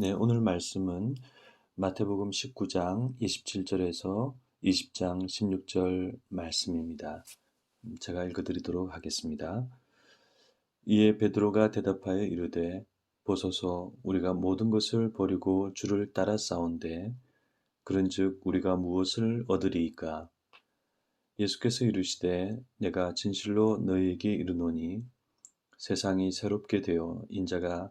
네, 오늘 말씀은 마태복음 19장 27절에서 20장 16절 말씀입니다. 음, 제가 읽어드리도록 하겠습니다. 이에 베드로가 대답하여 이르되 보소서 우리가 모든 것을 버리고 주를 따라 싸운데 그런즉 우리가 무엇을 얻으리이까? 예수께서 이르시되 내가 진실로 너희에게 이르노니 세상이 새롭게 되어 인자가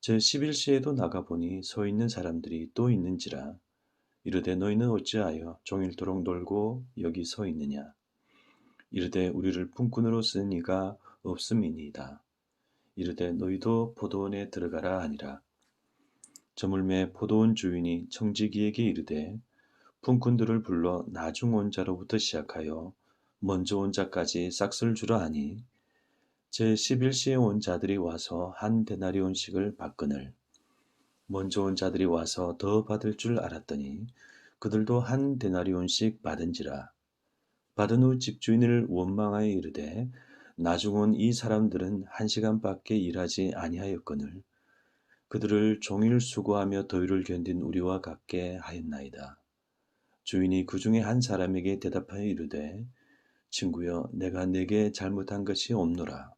제11시에도 나가보니 서 있는 사람들이 또 있는지라. 이르되 너희는 어찌하여 종일토록 놀고 여기 서 있느냐? 이르되 우리를 품꾼으로 쓴 이가 없음이니이다. 이르되 너희도 포도원에 들어가라 하니라. 저물매 포도원 주인이 청지기에게 이르되 품꾼들을 불러 나중 온 자로부터 시작하여 먼저 온 자까지 싹쓸 주라 하니 제 11시에 온 자들이 와서 한 데나리온씩을 받거늘 먼저 온 자들이 와서 더 받을 줄 알았더니 그들도 한 데나리온씩 받은지라 받은 후 집주인을 원망하여 이르되 나중 온 이 사람들은 한 시간밖에 일하지 아니하였거늘 그들을 종일 수고하며 더위를 견딘 우리와 같게 하였나이다. 주인이 그 중에 한 사람에게 대답하여 이르되 친구여 내가 내게 잘못한 것이 없노라.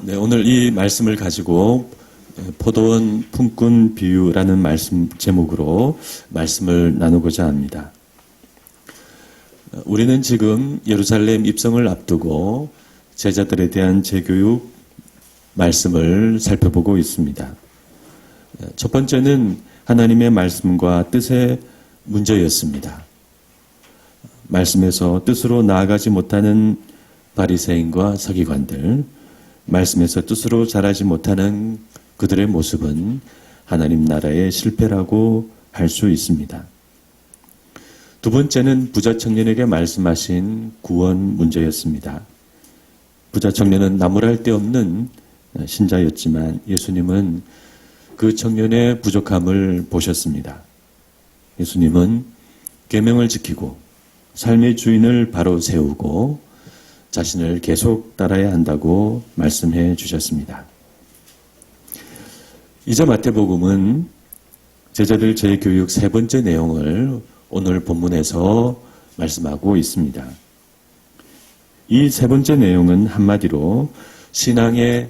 네, 오늘 이 말씀을 가지고 포도원 품꾼 비유라는 말씀 제목으로 말씀을 나누고자 합니다. 우리는 지금 예루살렘 입성을 앞두고 제자들에 대한 재교육 말씀을 살펴보고 있습니다. 첫 번째는 하나님의 말씀과 뜻의 문제였습니다. 말씀에서 뜻으로 나아가지 못하는 바리새인과 서기관들, 말씀에서 뜻으로 자라지 못하는 그들의 모습은 하나님 나라의 실패라고 할 수 있습니다. 두 번째는 부자 청년에게 말씀하신 구원 문제였습니다. 부자 청년은 나무랄 데 없는 신자였지만 예수님은 그 청년의 부족함을 보셨습니다. 예수님은 계명을 지키고 삶의 주인을 바로 세우고 자신을 계속 따라야 한다고 말씀해 주셨습니다. 이제 마태복음은 제자들 재교육 세 번째 내용을 오늘 본문에서 말씀하고 있습니다. 이 세 번째 내용은 한마디로 신앙의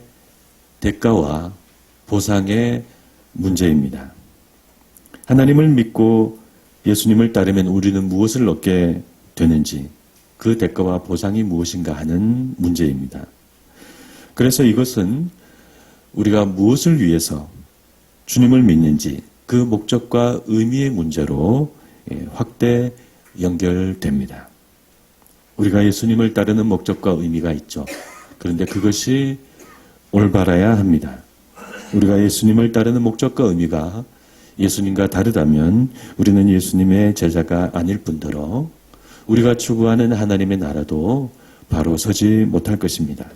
대가와 보상의 문제입니다. 하나님을 믿고 예수님을 따르면 우리는 무엇을 얻게 되는지 그 대가와 보상이 무엇인가 하는 문제입니다. 그래서 이것은 우리가 무엇을 위해서 주님을 믿는지 그 목적과 의미의 문제로 예, 확대 연결됩니다. 우리가 예수님을 따르는 목적과 의미가 있죠. 그런데 그것이 올바라야 합니다. 우리가 예수님을 따르는 목적과 의미가 예수님과 다르다면 우리는 예수님의 제자가 아닐 뿐더러 우리가 추구하는 하나님의 나라도 바로 서지 못할 것입니다.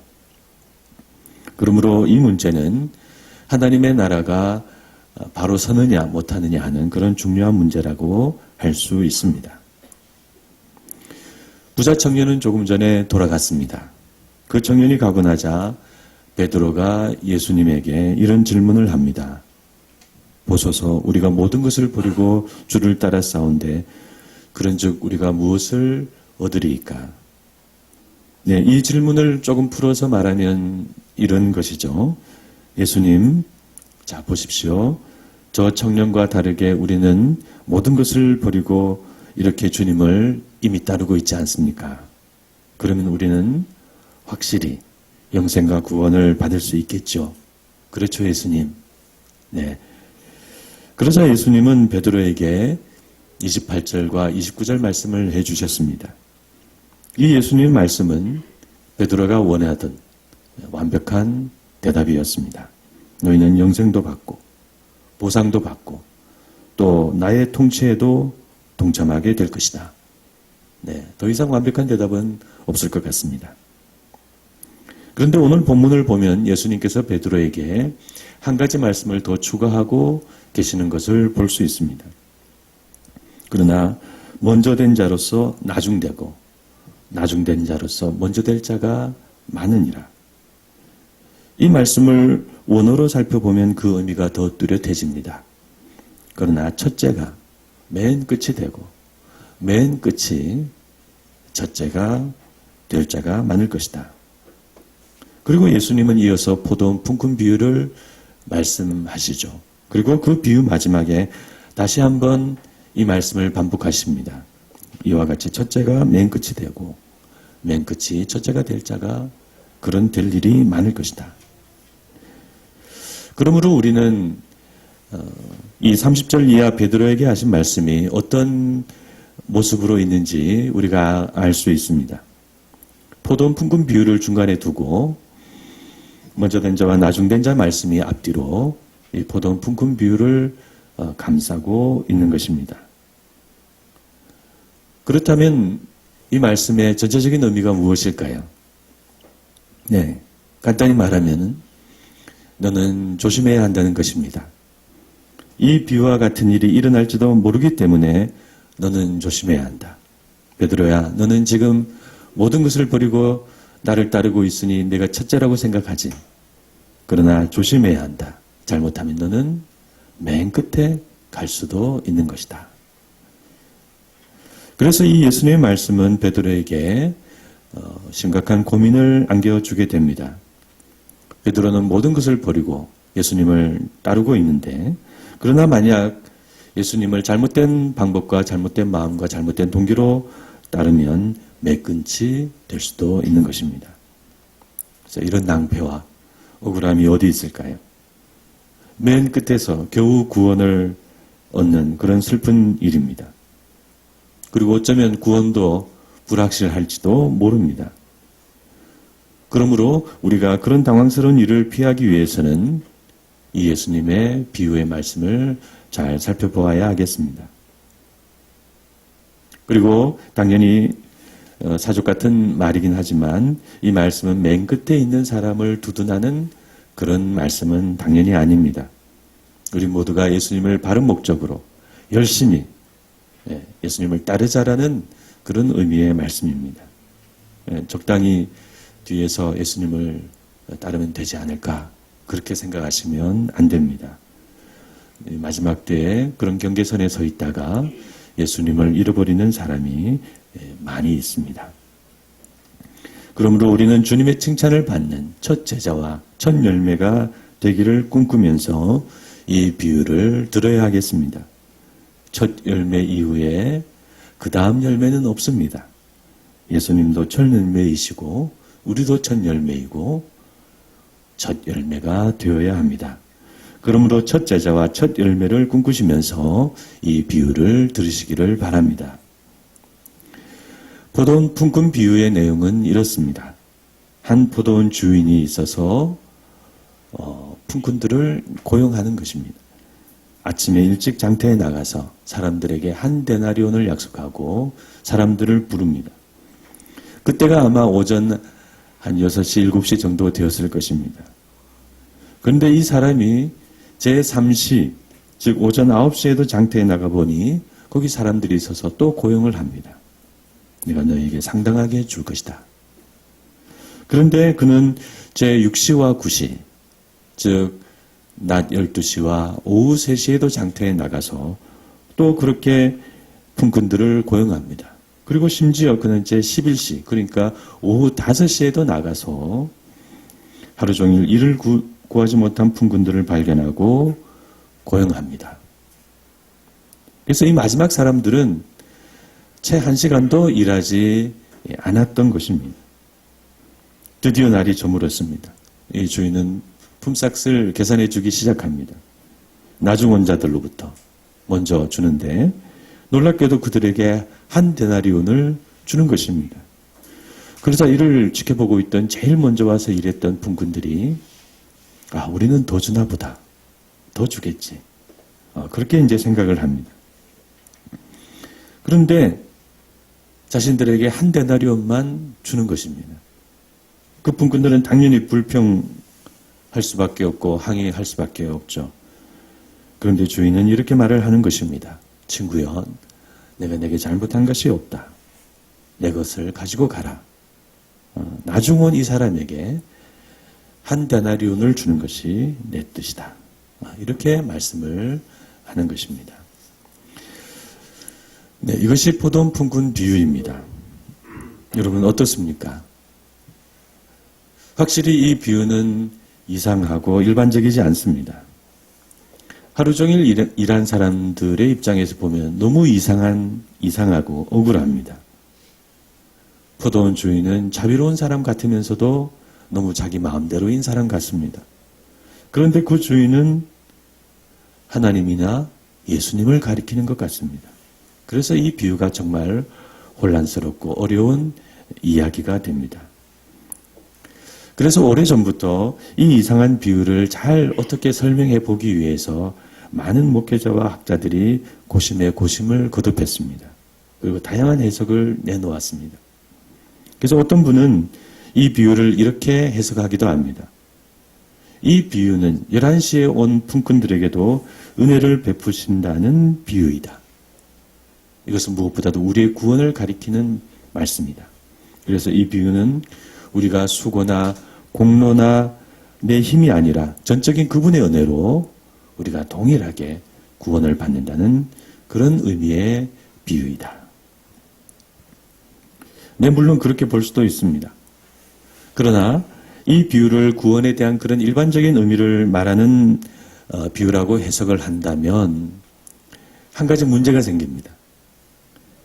그러므로 이 문제는 하나님의 나라가 바로 서느냐 못하느냐 하는 그런 중요한 문제라고 할할수 있습니다. 부자 청년은 조금 전에 돌아갔습니다. 그 청년이 가고 나자 베드로가 예수님에게 이런 질문을 합니다. 보소서 우리가 모든 것을 버리고 주를 따라 싸운데 그런즉 우리가 무엇을 얻으리이까? 네, 이 질문을 조금 풀어서 말하면 이런 것이죠. 예수님, 자 보십시오. 저 청년과 다르게 우리는 모든 것을 버리고 이렇게 주님을 이미 따르고 있지 않습니까? 그러면 우리는 확실히 영생과 구원을 받을 수 있겠죠. 그렇죠, 예수님. 네. 그러자 예수님은 베드로에게 28절과 29절 말씀을 해 주셨습니다. 이 예수님 말씀은 베드로가 원하던 완벽한 대답이었습니다. 너희는 영생도 받고 보상도 받고 또 나의 통치에도 동참하게 될 것이다. 네, 더 이상 완벽한 대답은 없을 것 같습니다. 그런데 오늘 본문을 보면 예수님께서 베드로에게 한 가지 말씀을 더 추가하고 계시는 것을 볼 수 있습니다. 그러나 먼저 된 자로서 나중되고 나중된 자로서 먼저 될 자가 많으니라. 이 말씀을 원어로 살펴보면 그 의미가 더 뚜렷해집니다. 그러나 첫째가 맨 끝이 되고 맨 끝이 첫째가 될 자가 많을 것이다. 그리고 예수님은 이어서 포도원 품꾼 비유를 말씀하시죠. 그리고 그 비유 마지막에 다시 한번 이 말씀을 반복하십니다. 이와 같이 첫째가 맨 끝이 되고 맨 끝이 첫째가 될 자가 그런 될 일이 많을 것이다. 그러므로 우리는 어, 이 30절 이하 베드로에게 하신 말씀이 어떤 모습으로 있는지 우리가 알 수 있습니다. 포도원 품꾼 비유를 중간에 두고 먼저 된 자와 나중 된 자 말씀이 앞뒤로 이 포도원 비유를 어, 감싸고 있는 것입니다. 그렇다면 이 말씀의 전체적인 의미가 무엇일까요? 네, 간단히 말하면 너는 조심해야 한다는 것입니다. 이 비유와 같은 일이 일어날지도 모르기 때문에 너는 조심해야 한다. 베드로야, 너는 지금 모든 것을 버리고 나를 따르고 있으니 내가 첫째라고 생각하지. 그러나 조심해야 한다. 잘못하면 너는 맨 끝에 갈 수도 있는 것이다. 그래서 이 예수님의 말씀은 베드로에게 어, 심각한 고민을 안겨주게 됩니다. 베드로는 모든 것을 버리고 예수님을 따르고 있는데 그러나 만약 예수님을 잘못된 방법과 잘못된 마음과 잘못된 동기로 따르면 매끈치 될 수도 있는 것입니다. 그래서 이런 낭패와 억울함이 어디 있을까요? 맨 끝에서 겨우 구원을 얻는 그런 슬픈 일입니다. 그리고 어쩌면 구원도 불확실할지도 모릅니다. 그러므로 우리가 그런 당황스러운 일을 피하기 위해서는 이 예수님의 비유의 말씀을 잘 살펴보아야 하겠습니다. 그리고 당연히 어, 사족 같은 말이긴 하지만 이 말씀은 맨 끝에 있는 사람을 두둔하는 그런 말씀은 당연히 아닙니다. 우리 모두가 예수님을 바른 목적으로 열심히 예, 예수님을 따르자라는 그런 의미의 말씀입니다. 예, 적당히 뒤에서 예수님을 따르면 되지 않을까 그렇게 생각하시면 안 됩니다. 마지막 때에 그런 경계선에 서 있다가 예수님을 잃어버리는 사람이 예, 많이 있습니다. 그러므로 우리는 주님의 칭찬을 받는 첫 제자와 첫 열매가 되기를 꿈꾸면서 이 비유를 들어야 하겠습니다. 첫 열매 이후에 그 다음 열매는 없습니다. 예수님도 첫 열매이시고 우리도 첫 열매이고 첫 열매가 되어야 합니다. 그러므로 첫 제자와 첫 열매를 꿈꾸시면서 이 비유를 들으시기를 바랍니다. 포도원 품꾼 비유의 내용은 이렇습니다. 한 포도원 주인이 있어서 어, 품꾼들을 고용하는 것입니다. 아침에 일찍 장터에 나가서 사람들에게 한 데나리온을 약속하고 사람들을 부릅니다. 그때가 아마 오전 한 6시, 7시 정도 되었을 것입니다. 그런데 이 사람이 제3시, 즉 오전 9시에도 장터에 나가보니 거기 사람들이 있어서 또 고용을 합니다. 내가 너에게 상당하게 줄 것이다. 그런데 그는 제 6시와 9시, 즉, 낮 12시와 오후 3시에도 장터에 나가서 또 그렇게 품꾼들을 고용합니다. 그리고 심지어 그는 제 11시, 그러니까 오후 5시에도 나가서 하루 종일 일을 구, 구하지 못한 품꾼들을 발견하고 고용합니다. 그래서 이 마지막 사람들은 채 한 시간도 일하지 않았던 것입니다. 드디어 날이 저물었습니다. 이 주인은 품삯을 계산해 주기 시작합니다. 나중 원자들로부터 먼저 주는데 놀랍게도 그들에게 한 데나리온을 주는 것입니다. 그러자 이를 지켜보고 있던 제일 먼저 와서 일했던 분군들이 아 우리는 더 주나 보다 더 주겠지 어, 그렇게 이제 생각을 합니다. 그런데 자신들에게 한 데나리온만 주는 것입니다. 그 분군들은 당연히 불평 할 수밖에 없고 항의할 수밖에 없죠. 그런데 주인은 이렇게 말을 하는 것입니다. 친구여, 내가 내게 잘못한 것이 없다. 내 것을 가지고 가라. 어, 나중은 이 사람에게 한 데나리온을 주는 것이 내 뜻이다. 어, 이렇게 말씀을 하는 것입니다. 네, 이것이 포돈 품군 비유입니다. 여러분 어떻습니까? 확실히 이 비유는 이상하고 일반적이지 않습니다. 하루 종일 일, 일한 사람들의 입장에서 보면 너무 이상한, 이상하고 억울합니다. 포도원 주인은 자비로운 사람 같으면서도 너무 자기 마음대로인 사람 같습니다. 그런데 그 주인은 하나님이나 예수님을 가리키는 것 같습니다. 그래서 이 비유가 정말 혼란스럽고 어려운 이야기가 됩니다. 그래서 오래전부터 이 이상한 비유를 잘 어떻게 설명해 보기 위해서 많은 목회자와 학자들이 고심에 고심을 거듭했습니다. 그리고 다양한 해석을 내놓았습니다. 그래서 어떤 분은 이 비유를 이렇게 해석하기도 합니다. 이 비유는 11시에 온 품꾼들에게도 은혜를 베푸신다는 비유이다. 이것은 무엇보다도 우리의 구원을 가리키는 말씀이다. 그래서 이 비유는 우리가 수고나 공로나 내 힘이 아니라 전적인 그분의 은혜로 우리가 동일하게 구원을 받는다는 그런 의미의 비유이다. 네, 물론 그렇게 볼 수도 있습니다. 그러나 이 비유를 구원에 대한 그런 일반적인 의미를 말하는 어, 비유라고 해석을 한다면 한 가지 문제가 생깁니다.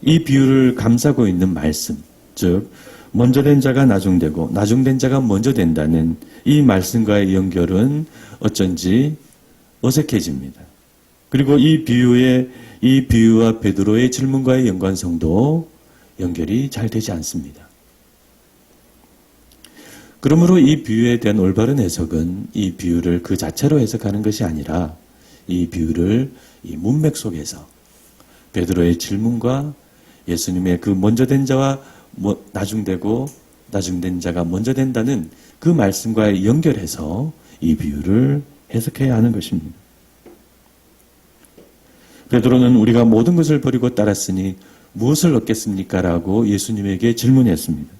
이 비유를 감싸고 있는 말씀, 즉 먼저 된 자가 나중되고 나중된 자가 먼저 된다는 이 말씀과의 연결은 어쩐지 어색해집니다. 그리고 이 비유의 이 비유와 베드로의 질문과의 연관성도 연결이 잘 되지 않습니다. 그러므로 이 비유에 대한 올바른 해석은 이 비유를 그 자체로 해석하는 것이 아니라 이 비유를 이 문맥 속에서 베드로의 질문과 예수님의 그 먼저 된 자와 뭐 나중되고 나중된 자가 먼저 된다는 그 말씀과 연결해서 이 비유를 해석해야 하는 것입니다. 베드로는 우리가 모든 것을 버리고 따랐으니 무엇을 얻겠습니까? 라고 예수님에게 질문했습니다.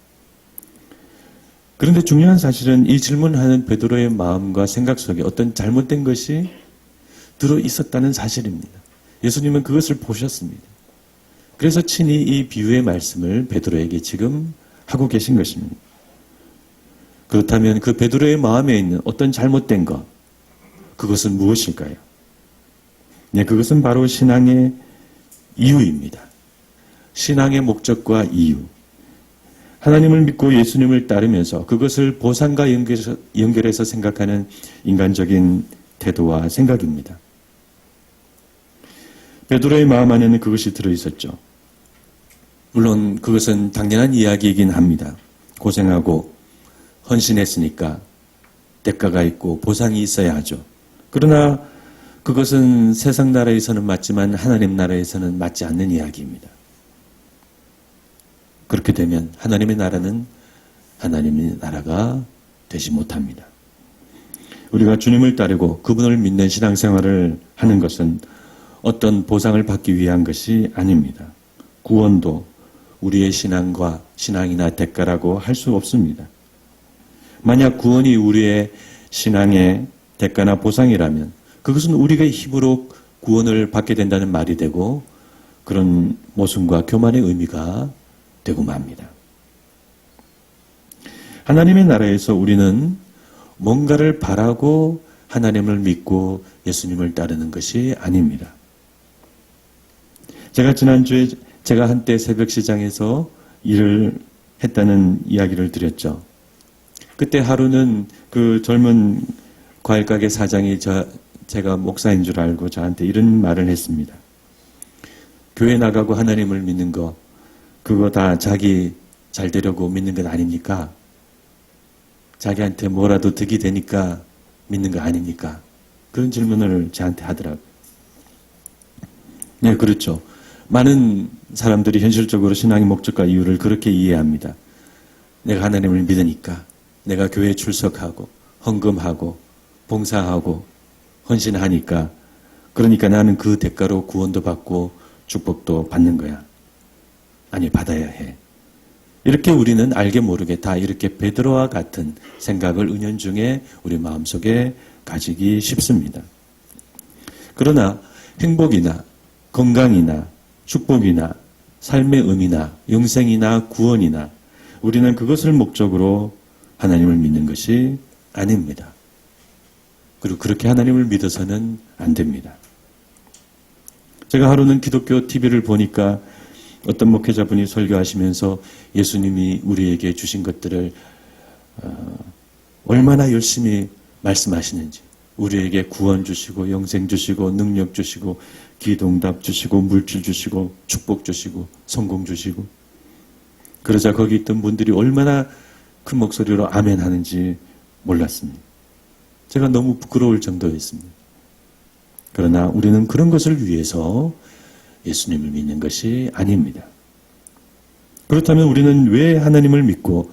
그런데 중요한 사실은 이 질문하는 베드로의 마음과 생각 속에 어떤 잘못된 것이 들어 있었다는 사실입니다. 예수님은 그것을 보셨습니다. 그래서 친히 이 비유의 말씀을 베드로에게 지금 하고 계신 것입니다. 그렇다면 그 베드로의 마음에 있는 어떤 잘못된 것, 그것은 무엇일까요? 네, 그것은 바로 신앙의 이유입니다. 신앙의 목적과 이유. 하나님을 믿고 예수님을 따르면서 그것을 보상과 연결해서, 연결해서 생각하는 인간적인 태도와 생각입니다. 베드로의 마음 안에는 그것이 들어 있었죠. 물론 그것은 당연한 이야기이긴 합니다. 고생하고 헌신했으니까 대가가 있고 보상이 있어야 하죠. 그러나 그것은 세상 나라에서는 맞지만 하나님 나라에서는 맞지 않는 이야기입니다. 그렇게 되면 하나님의 나라는 하나님의 나라가 되지 못합니다. 우리가 주님을 따르고 그분을 믿는 신앙생활을 하는 것은 어떤 보상을 받기 위한 것이 아닙니다. 구원도 우리의 신앙과 신앙이나 대가라고 할 수 없습니다. 만약 구원이 우리의 신앙의 대가나 보상이라면 그것은 우리가 힘으로 구원을 받게 된다는 말이 되고 그런 모순과 교만의 의미가 되고 맙니다. 하나님의 나라에서 우리는 뭔가를 바라고 하나님을 믿고 예수님을 따르는 것이 아닙니다. 제가 지난주에 제가 한때 새벽 시장에서 일을 했다는 이야기를 드렸죠. 그때 하루는 그 젊은 과일 가게 사장이 저, 제가 목사인 줄 알고 저한테 이런 말을 했습니다. 교회 나가고 하나님을 믿는 거, 그거 다 자기 잘 되려고 믿는 것 아닙니까? 자기한테 뭐라도 득이 되니까 믿는 거 아닙니까? 그런 질문을 저한테 하더라고요. 네, 그렇죠. 많은 사람들이 현실적으로 신앙의 목적과 이유를 그렇게 이해합니다. 내가 하나님을 믿으니까, 내가 교회에 출석하고, 헌금하고, 봉사하고, 헌신하니까, 그러니까 나는 그 대가로 구원도 받고 축복도 받는 거야. 아니, 받아야 해. 이렇게 우리는 알게 모르게 다 이렇게 베드로와 같은 생각을 은연중에 우리 마음속에 가지기 쉽습니다. 그러나 행복이나 건강이나 축복이나 삶의 의미나 영생이나 구원이나 우리는 그것을 목적으로 하나님을 믿는 것이 아닙니다. 그리고 그렇게 하나님을 믿어서는 안 됩니다. 제가 하루는 기독교 TV를 보니까 어떤 목회자분이 설교하시면서 예수님이 우리에게 주신 것들을 어, 얼마나 열심히 말씀하시는지 우리에게 구원 주시고 영생 주시고 능력 주시고 기동답 주시고 물질 주시고 축복 주시고 성공 주시고 그러자 거기 있던 분들이 얼마나 큰 목소리로 아멘 하는지 몰랐습니다. 제가 너무 부끄러울 정도였습니다. 그러나 우리는 그런 것을 위해서 예수님을 믿는 것이 아닙니다. 그렇다면 우리는 왜 하나님을 믿고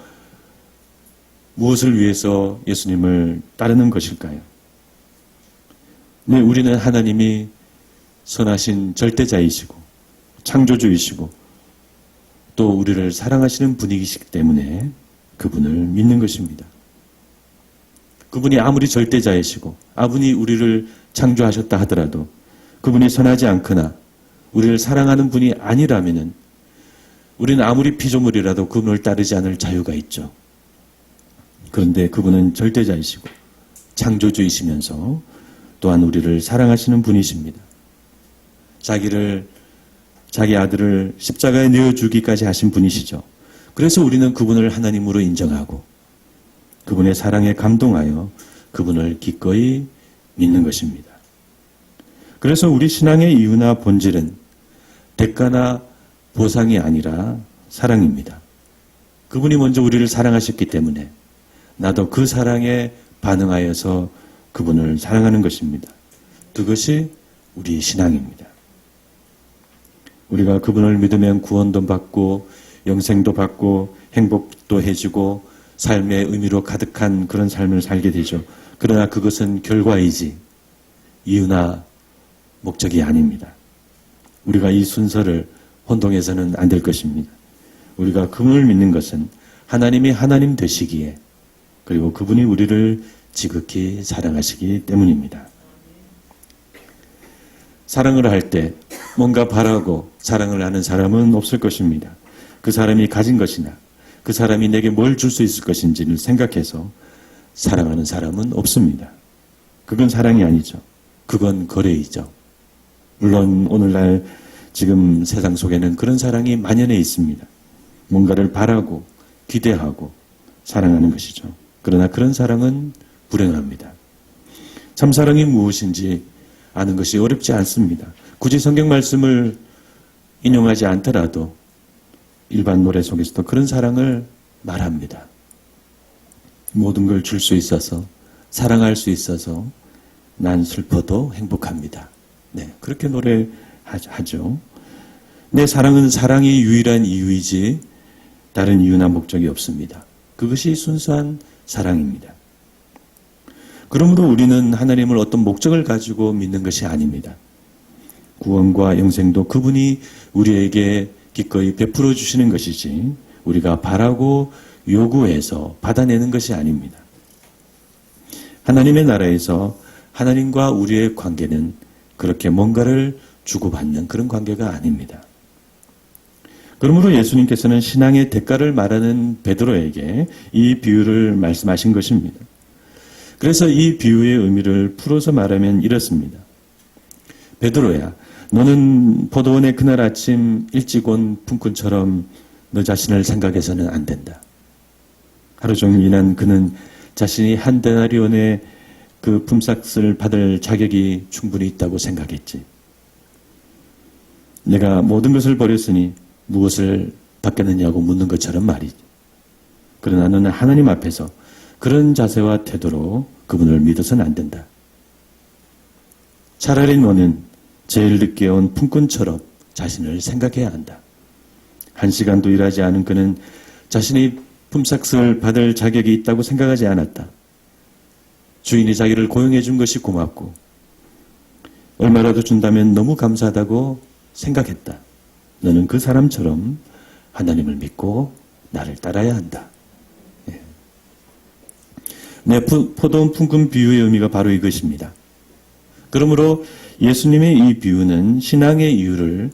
무엇을 위해서 예수님을 따르는 것일까요? 네, 우리는 하나님이 선하신 절대자이시고 창조주이시고 또 우리를 사랑하시는 분이시기 때문에 그분을 믿는 것입니다. 그분이 아무리 절대자이시고 아분이 우리를 창조하셨다 하더라도 그분이 선하지 않거나 우리를 사랑하는 분이 아니라면은 우리는 아무리 피조물이라도 그분을 따르지 않을 자유가 있죠. 그런데 그분은 절대자이시고 창조주이시면서 또한 우리를 사랑하시는 분이십니다. 자기를 자기 아들을 십자가에 내어 주기까지 하신 분이시죠. 그래서 우리는 그분을 하나님으로 인정하고 그분의 사랑에 감동하여 그분을 기꺼이 믿는 것입니다. 그래서 우리 신앙의 이유나 본질은 대가나 보상이 아니라 사랑입니다. 그분이 먼저 우리를 사랑하셨기 때문에 나도 그 사랑에 반응하여서 그분을 사랑하는 것입니다. 그것이 우리 신앙입니다. 우리가 그분을 믿으면 구원도 받고 영생도 받고 행복도 해주고 삶의 의미로 가득한 그런 삶을 살게 되죠. 그러나 그것은 결과이지 이유나 목적이 아닙니다. 우리가 이 순서를 혼동해서는 안 될 것입니다. 우리가 그분을 믿는 것은 하나님이 하나님 되시기에 그리고 그분이 우리를 지극히 사랑하시기 때문입니다. 사랑을 할 때 뭔가 바라고 사랑을 하는 사람은 없을 것입니다. 그 사람이 가진 것이나 그 사람이 내게 뭘 줄 수 있을 것인지를 생각해서 사랑하는 사람은 없습니다. 그건 사랑이 아니죠. 그건 거래이죠. 물론 오늘날 지금 세상 속에는 그런 사랑이 만연해 있습니다. 뭔가를 바라고 기대하고 사랑하는 것이죠. 그러나 그런 사랑은 불행합니다. 참 사랑이 무엇인지 아는 것이 어렵지 않습니다. 굳이 성경 말씀을 인용하지 않더라도 일반 노래 속에서도 그런 사랑을 말합니다. 모든 걸 줄 수 있어서 사랑할 수 있어서 난 슬퍼도 행복합니다. 네, 그렇게 노래하죠. 내 사랑은 사랑이 유일한 이유이지 다른 이유나 목적이 없습니다. 그것이 순수한 사랑입니다. 그러므로 우리는 하나님을 어떤 목적을 가지고 믿는 것이 아닙니다. 구원과 영생도 그분이 우리에게 기꺼이 베풀어 주시는 것이지 우리가 바라고 요구해서 받아내는 것이 아닙니다. 하나님의 나라에서 하나님과 우리의 관계는 그렇게 뭔가를 주고받는 그런 관계가 아닙니다. 그러므로 예수님께서는 신앙의 대가를 말하는 베드로에게 이 비유를 말씀하신 것입니다. 그래서 이 비유의 의미를 풀어서 말하면 이렇습니다. 베드로야, 너는 포도원의 그날 아침 일찍 온 품꾼처럼 너 자신을 생각해서는 안 된다. 하루 종일 일한 그는 자신이 한 데나리온의 그 품삯을 받을 자격이 충분히 있다고 생각했지. 내가 모든 것을 버렸으니 무엇을 받겠느냐고 묻는 것처럼 말이지. 그러나 너는 하나님 앞에서 그런 자세와 태도로 그분을 믿어서는 안 된다. 차라리 너는 제일 늦게 온 품꾼처럼 자신을 생각해야 한다. 한 시간도 일하지 않은 그는 자신이 품삯을 받을 자격이 있다고 생각하지 않았다. 주인이 자기를 고용해 준 것이 고맙고 얼마라도 준다면 너무 감사하다고 생각했다. 너는 그 사람처럼 하나님을 믿고 나를 따라야 한다. 푸- 포도원 품꾼 비유의 의미가 바로 이것입니다. 그러므로 예수님의 이 비유는 신앙의 이유를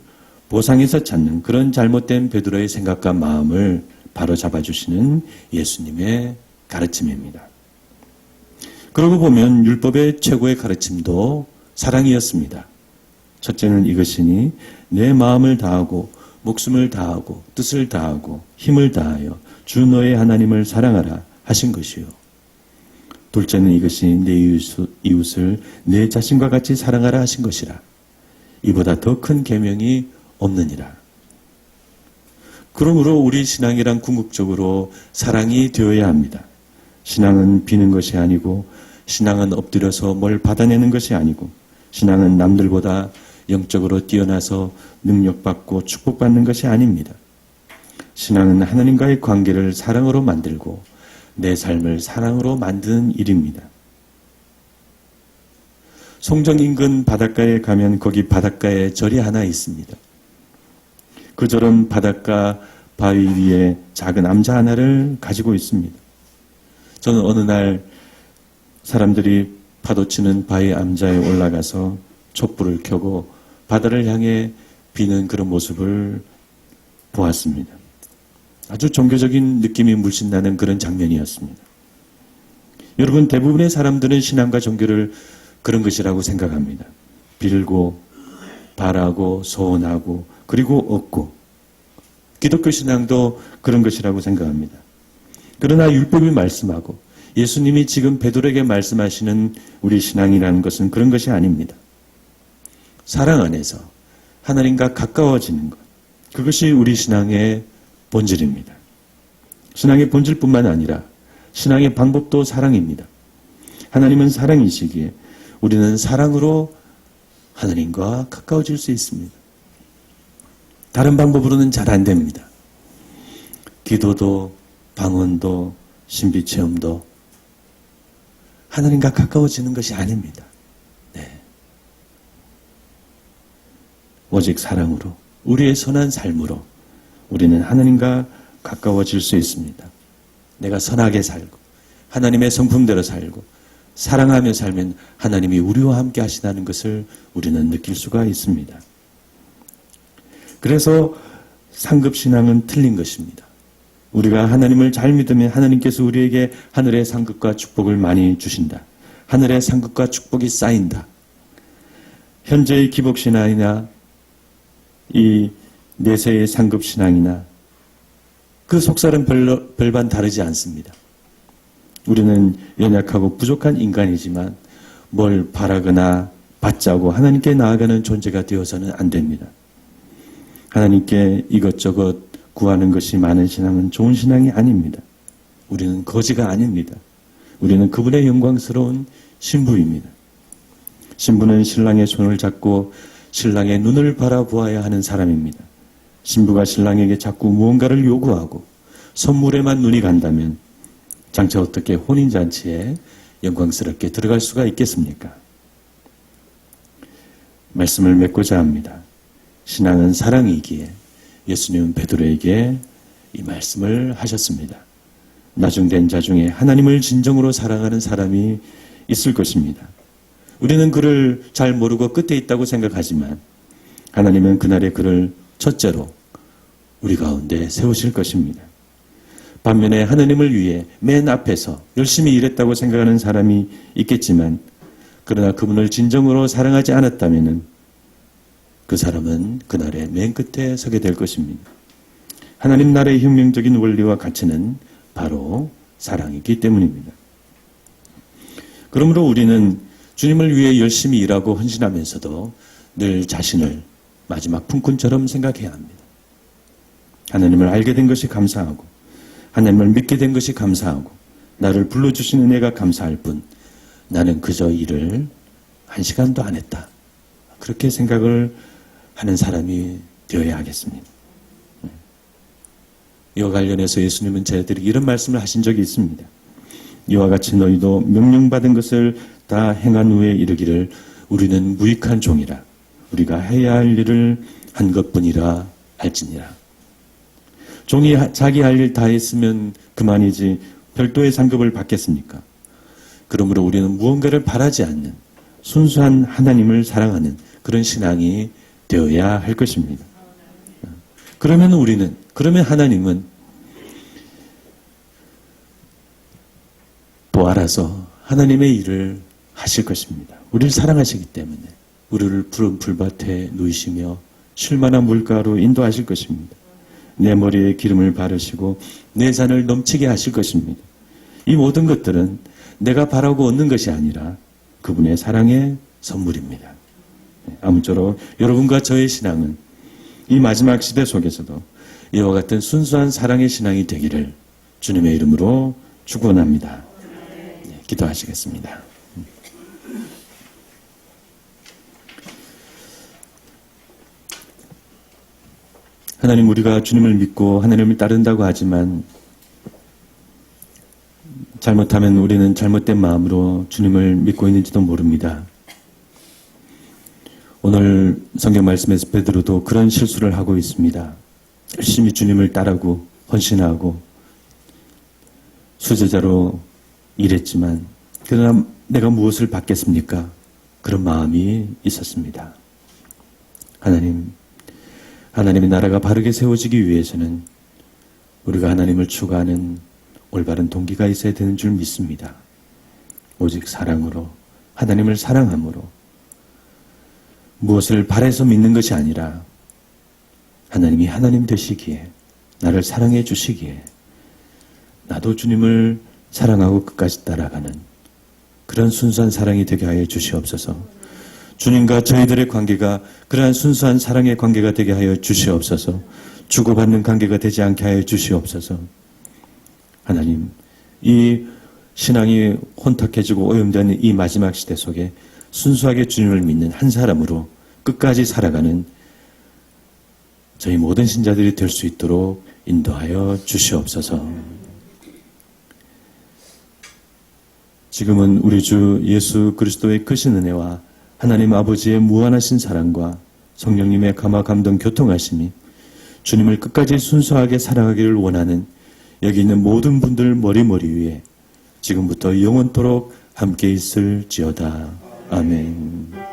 보상에서 찾는 그런 잘못된 베드로의 생각과 마음을 바로 잡아주시는 예수님의 가르침입니다. 그러고 보면 율법의 최고의 가르침도 사랑이었습니다. 첫째는 이것이니 내 마음을 다하고 목숨을 다하고 뜻을 다하고 힘을 다하여 주 너의 하나님을 사랑하라 하신 것이요. 둘째는 이것이 내 이웃- 이웃을 내 자신과 같이 사랑하라 하신 것이라. 이보다 더 큰 계명이 없느니라. 그러므로 우리 신앙이란 궁극적으로 사랑이 되어야 합니다. 신앙은 비는 것이 아니고 신앙은 엎드려서 뭘 받아내는 것이 아니고 신앙은 남들보다 영적으로 뛰어나서 능력받고 축복받는 것이 아닙니다. 신앙은 하나님과의 관계를 사랑으로 만들고 내 삶을 사랑으로 만드는 일입니다. 송정 인근 바닷가에 가면 거기 바닷가에 절이 하나 있습니다. 그 절은 바닷가 바위 위에 작은 암자 하나를 가지고 있습니다. 저는 어느 날 사람들이 파도 치는 바위 암자에 올라가서 촛불을 켜고 바다를 향해 비는 그런 모습을 보았습니다. 아주 종교적인 느낌이 물씬 나는 그런 장면이었습니다. 여러분, 대부분의 사람들은 신앙과 종교를 그런 것이라고 생각합니다. 빌고, 바라고, 소원하고, 그리고 얻고. 기독교 신앙도 그런 것이라고 생각합니다. 그러나 율법이 말씀하고 예수님이 지금 베드로에게 말씀하시는 우리 신앙이라는 것은 그런 것이 아닙니다. 사랑 안에서 하나님과 가까워지는 것. 그것이 우리 신앙의 본질입니다. 신앙의 본질뿐만 아니라 신앙의 방법도 사랑입니다. 하나님은 사랑이시기에 우리는 사랑으로 하나님과 가까워질 수 있습니다. 다른 방법으로는 잘 안 됩니다. 기도도, 방언도, 신비 체험도 하나님과 가까워지는 것이 아닙니다. 네. 오직 사랑으로, 우리의 선한 삶으로 우리는 하나님과 가까워질 수 있습니다. 내가 선하게 살고, 하나님의 성품대로 살고, 사랑하며 살면 하나님이 우리와 함께 하시다는 것을 우리는 느낄 수가 있습니다. 그래서 상급 신앙은 틀린 것입니다. 우리가 하나님을 잘 믿으면 하나님께서 우리에게 하늘의 상급과 축복을 많이 주신다. 하늘의 상급과 축복이 쌓인다. 현재의 기복신앙이나 이 내세의 상급 신앙이나 그 속살은 별로, 별반 다르지 않습니다. 우리는 연약하고 부족한 인간이지만 뭘 바라거나 받자고 하나님께 나아가는 존재가 되어서는 안 됩니다. 하나님께 이것저것 구하는 것이 많은 신앙은 좋은 신앙이 아닙니다. 우리는 거지가 아닙니다. 우리는 그분의 영광스러운 신부입니다. 신부는 신랑의 손을 잡고 신랑의 눈을 바라보아야 하는 사람입니다. 신부가 신랑에게 자꾸 무언가를 요구하고 선물에만 눈이 간다면 장차 어떻게 혼인잔치에 영광스럽게 들어갈 수가 있겠습니까? 말씀을 맺고자 합니다. 신앙은 사랑이기에 예수님은 베드로에게 이 말씀을 하셨습니다. 나중된 자 중에 하나님을 진정으로 사랑하는 사람이 있을 것입니다. 우리는 그를 잘 모르고 끝에 있다고 생각하지만 하나님은 그날에 그를 첫째로 우리 가운데 세우실 것입니다. 반면에 하나님을 위해 맨 앞에서 열심히 일했다고 생각하는 사람이 있겠지만 그러나 그분을 진정으로 사랑하지 않았다면 그 사람은 그날에 맨 끝에 서게 될 것입니다. 하나님 나라의 혁명적인 원리와 가치는 바로 사랑이기 때문입니다. 그러므로 우리는 주님을 위해 열심히 일하고 헌신하면서도 늘 자신을 마지막 품꾼처럼 생각해야 합니다. 하나님을 알게 된 것이 감사하고 하나님을 믿게 된 것이 감사하고 나를 불러주신 은혜가 감사할 뿐 나는 그저 일을 한 시간도 안 했다. 그렇게 생각을 하는 사람이 되어야 하겠습니다. 이와 관련해서 예수님은 저희들에게 이런 말씀을 하신 적이 있습니다. 이와 같이 너희도 명령받은 것을 다 행한 후에 이르기를 우리는 무익한 종이라 우리가 해야 할 일을 한 것뿐이라 할지니라. 종이 하- 자기 할 일 다 했으면 그만이지 별도의 상급을 받겠습니까? 그러므로 우리는 무언가를 바라지 않는 순수한 하나님을 사랑하는 그런 신앙이 되어야 할 것입니다. 그러면 우리는, 그러면 하나님은 또 알아서 하나님의 일을 하실 것입니다. 우리를 사랑하시기 때문에 우리를 푸른 불밭에 누이시며 쉴만한 물가로 인도하실 것입니다. 내 머리에 기름을 바르시고 내 잔을 넘치게 하실 것입니다. 이 모든 것들은 내가 바라고 얻는 것이 아니라 그분의 사랑의 선물입니다. 네, 아무쪼록 여러분과 저의 신앙은 이 마지막 시대 속에서도 이와 같은 순수한 사랑의 신앙이 되기를 주님의 이름으로 축원합니다. 네, 기도하시겠습니다. 하나님 우리가 주님을 믿고 하나님을 따른다고 하지만 잘못하면 우리는 잘못된 마음으로 주님을 믿고 있는지도 모릅니다. 오늘 성경 말씀에서 베드로도 그런 실수를 하고 있습니다. 열심히 주님을 따르고 헌신하고 수제자로 일했지만 그러나 내가 무엇을 받겠습니까? 그런 마음이 있었습니다. 하나님, 하나님의 나라가 바르게 세워지기 위해서는 우리가 하나님을 추구하는 올바른 동기가 있어야 되는 줄 믿습니다. 오직 사랑으로, 하나님을 사랑함으로, 무엇을 바래서 믿는 것이 아니라 하나님이 하나님 되시기에, 나를 사랑해 주시기에, 나도 주님을 사랑하고 끝까지 따라가는 그런 순수한 사랑이 되게 하여 주시옵소서. 주님과 저희들의 관계가 그러한 순수한 사랑의 관계가 되게 하여 주시옵소서. 주고받는 관계가 되지 않게 하여 주시옵소서. 하나님, 이 신앙이 혼탁해지고 오염되는 이 마지막 시대 속에 순수하게 주님을 믿는 한 사람으로 끝까지 살아가는 저희 모든 신자들이 될 수 있도록 인도하여 주시옵소서. 지금은 우리 주 예수 그리스도의 크신 은혜와 하나님 아버지의 무한하신 사랑과 성령님의 감화 감동 교통하심이 주님을 끝까지 순수하게 사랑하기를 원하는 여기 있는 모든 분들 머리머리 위에 지금부터 영원토록 함께 있을지어다. 아멘.